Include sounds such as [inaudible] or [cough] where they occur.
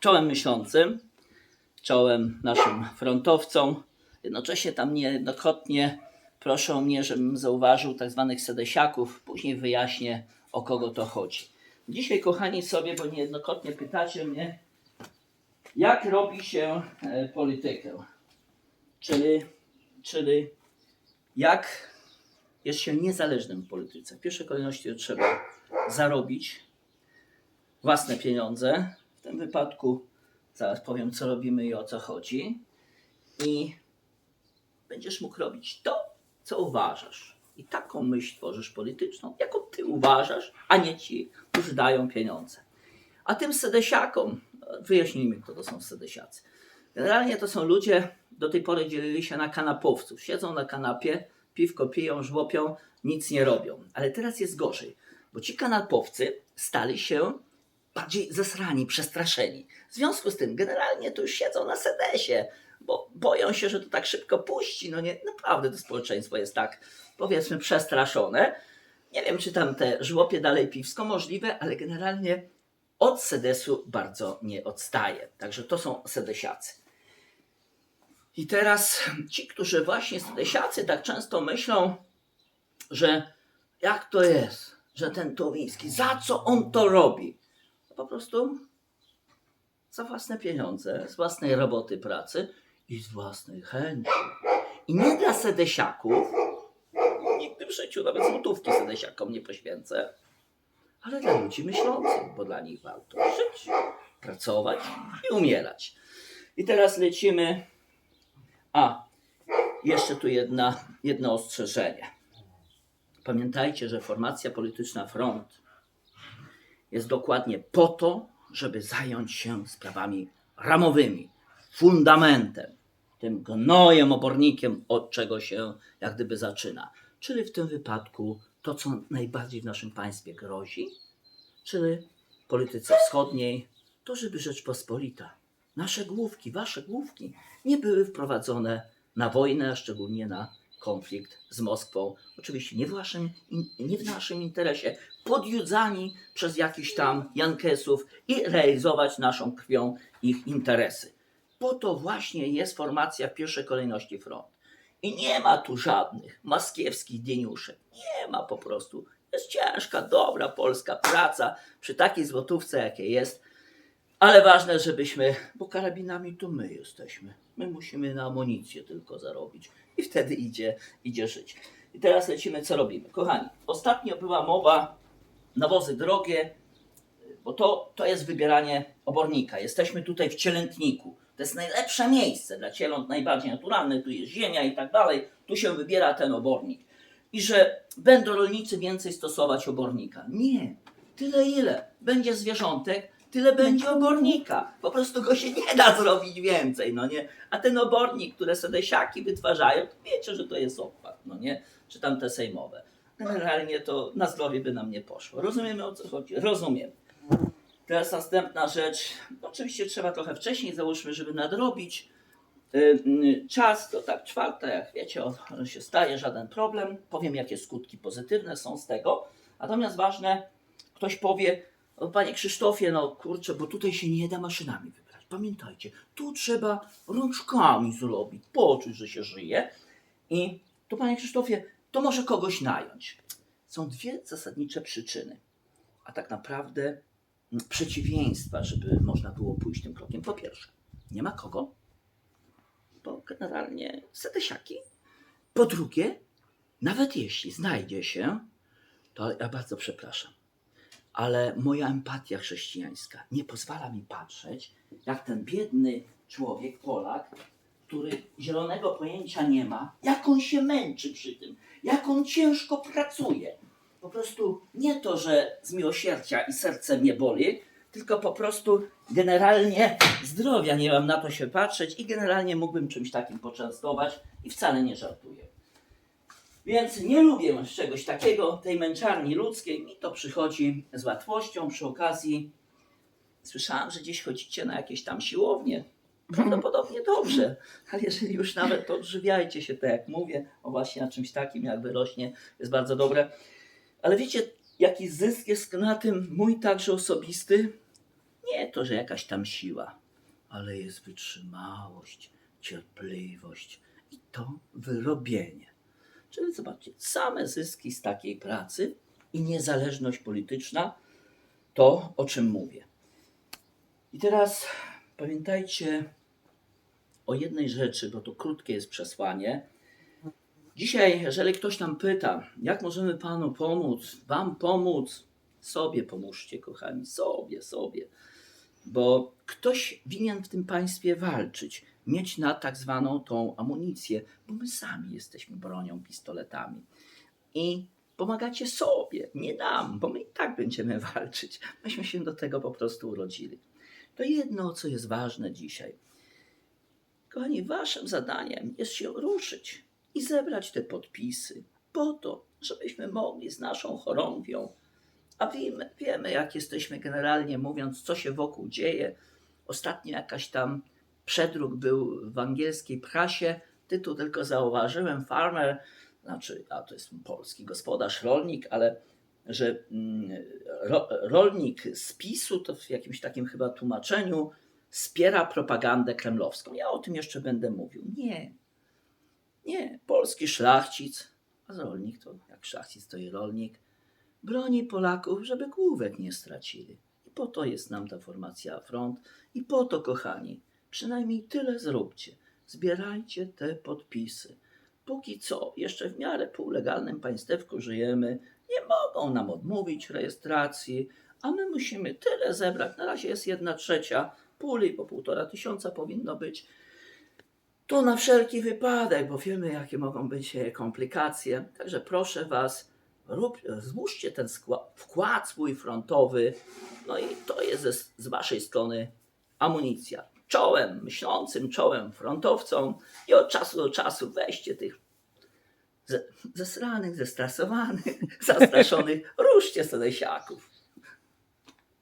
czołem myślącym, czołem naszym frontowcom. Jednocześnie tam niejednokrotnie proszą mnie, żebym zauważył tak zwanych sedesiaków. Później wyjaśnię, o kogo to chodzi. Dzisiaj, kochani, sobie, bo niejednokrotnie pytacie mnie, jak robi się e, politykę. Czyli, czyli jak jest się niezależnym w polityce. W pierwszej kolejności trzeba zarobić własne pieniądze. W tym wypadku zaraz powiem, co robimy i o co chodzi. I będziesz mógł robić to, co uważasz. I taką myśl tworzysz polityczną, jaką ty uważasz, a nie ci, którzy dają pieniądze. A tym sedesiakom, wyjaśnijmy, kto to są sedesiacy. Generalnie to są ludzie, do tej pory dzielili się na kanapowców. Siedzą na kanapie, piwko piją, żłopią, nic nie robią. Ale teraz jest gorzej, bo ci kanapowcy stali się bardziej zesrani, przestraszeni. W związku z tym generalnie to już siedzą na sedesie, bo boją się, że to tak szybko puści. No nie, naprawdę to społeczeństwo jest tak, powiedzmy, przestraszone. Nie wiem, czy tam te żłopie dalej piwsko możliwe, ale generalnie od sedesu bardzo nie odstaje. Także to są sedesiacy. I teraz ci, którzy właśnie sedesiacy tak często myślą, że jak to jest, że ten Tuwiński, za co on to robi? Po prostu za własne pieniądze, z własnej roboty pracy i z własnej chęci. I nie dla sedesiaków, nigdy w życiu nawet złotówki sedesiakom nie poświęcę, ale dla ludzi myślących, bo dla nich warto żyć, pracować i umierać. I teraz lecimy. A, jeszcze tu jedna, jedno ostrzeżenie. Pamiętajcie, że formacja polityczna Front jest dokładnie po to, żeby zająć się sprawami ramowymi, fundamentem, tym gnojem, obornikiem, od czego się jak gdyby zaczyna. Czyli w tym wypadku to, co najbardziej w naszym państwie grozi, czyli polityce wschodniej, to żeby Rzeczpospolita, nasze główki, wasze główki nie były wprowadzone na wojnę, a szczególnie na konflikt z Moskwą. Oczywiście nie w, waszym, nie w naszym interesie, podjudzani przez jakichś tam Jankesów i realizować naszą krwią ich interesy. Po to właśnie jest formacja w pierwszej kolejności front. I nie ma tu żadnych maskiewskich geniuszek. Nie ma po prostu. Jest ciężka, dobra polska praca przy takiej złotówce, jakie jest. Ale ważne, żebyśmy, bo karabinami to my jesteśmy. My musimy na amunicję tylko zarobić. I wtedy idzie, idzie żyć. I teraz lecimy, co robimy. Kochani, ostatnio była mowa nawozy drogie, bo to, to jest wybieranie obornika. Jesteśmy tutaj w cielętniku. To jest najlepsze miejsce dla cieląt, najbardziej naturalne. Tu jest ziemia i tak dalej. Tu się wybiera ten obornik. I że będą rolnicy więcej stosować obornika. Nie. Tyle ile będzie zwierzątek, tyle będzie obornika. Po prostu go się nie da zrobić więcej, no nie? A ten obornik, które sedesiaki wytwarzają, to wiecie, że to jest opłat, no nie? Czy tam te sejmowe. Generalnie to na zdrowie by nam nie poszło. Rozumiemy o co chodzi? Rozumiem. Teraz następna rzecz. Oczywiście trzeba trochę wcześniej, załóżmy, żeby nadrobić. Y, y, Czas to tak czwarta, jak wiecie, o- o się staje, żaden problem. Powiem, jakie skutki pozytywne są z tego. Natomiast ważne, ktoś powie, o, panie Krzysztofie, no kurczę, bo tutaj się nie da maszynami wybrać. Pamiętajcie, tu trzeba rączkami zrobić, poczuć, że się żyje. I tu, panie Krzysztofie, to może kogoś nająć. Są dwie zasadnicze przyczyny, a tak naprawdę przeciwieństwa, żeby można było pójść tym krokiem. Po pierwsze, nie ma kogo, bo generalnie sedesiaki. Po drugie, nawet jeśli znajdzie się, to ja bardzo przepraszam, ale moja empatia chrześcijańska nie pozwala mi patrzeć, jak ten biedny człowiek, Polak, który zielonego pojęcia nie ma, jak on się męczy przy tym, jak on ciężko pracuje. Po prostu nie to, że z miłosierdzia i serce mnie boli, tylko po prostu generalnie zdrowia nie mam na to się patrzeć i generalnie mógłbym czymś takim poczęstować i wcale nie żartuję. Więc nie lubię czegoś takiego, tej męczarni ludzkiej. Mi to przychodzi z łatwością przy okazji. Słyszałam, że gdzieś chodzicie na jakieś tam siłownie. Prawdopodobnie dobrze, ale jeżeli już nawet to odżywiajcie się, tak jak mówię, o właśnie na czymś takim, jak wyrośnie, jest bardzo dobre. Ale wiecie, jaki zysk jest na tym mój także osobisty? nie to, że jakaś tam siła, ale jest wytrzymałość, cierpliwość i to wyrobienie. Czyli zobaczcie, same zyski z takiej pracy i niezależność polityczna, to o czym mówię. I teraz pamiętajcie o jednej rzeczy, bo to krótkie jest przesłanie. Dzisiaj, jeżeli ktoś nam pyta, jak możemy Panu pomóc, Wam pomóc, sobie pomóżcie, kochani, sobie, sobie. Bo ktoś winien w tym państwie walczyć, mieć na tak zwaną tą amunicję, bo my sami jesteśmy bronią, pistoletami. I pomagacie sobie, nie nam, bo my i tak będziemy [laughs] walczyć. Myśmy się do tego po prostu urodzili. To jedno, co jest ważne dzisiaj. Kochani, waszym zadaniem jest się ruszyć i zebrać te podpisy po to, żebyśmy mogli z naszą chorągwią, a wiemy, wiemy jak jesteśmy generalnie mówiąc, co się wokół dzieje. Ostatnio jakaś tam przedruk był w angielskiej prasie, tytuł tylko zauważyłem, farmer, znaczy, a to jest polski gospodarz, rolnik, ale że mm, ro, rolnik z PiSu, to w jakimś takim chyba tłumaczeniu, wspiera propagandę kremlowską. Ja o tym jeszcze będę mówił. Nie. Nie. Polski szlachcic, a rolnik to jak szlachcic to i rolnik, broni Polaków, żeby główek nie stracili. I po to jest nam ta formacja front. I po to, kochani, przynajmniej tyle zróbcie. Zbierajcie te podpisy. Póki co, jeszcze w miarę półlegalnym państewku żyjemy, nie mogą nam odmówić rejestracji, a my musimy tyle zebrać. Na razie jest jedna trzecia puli, po półtora tysiąca powinno być. To na wszelki wypadek, bo wiemy, jakie mogą być e, komplikacje. Także proszę Was, rób, złóżcie ten skła- wkład swój frontowy. No i to jest ze, z Waszej strony amunicja. Czołem, myślącym czołem frontowcom i od czasu do czasu weźcie tych ze- zesranych, zestrasowanych, [laughs] zastraszonych, ruszcie Sedesiaków.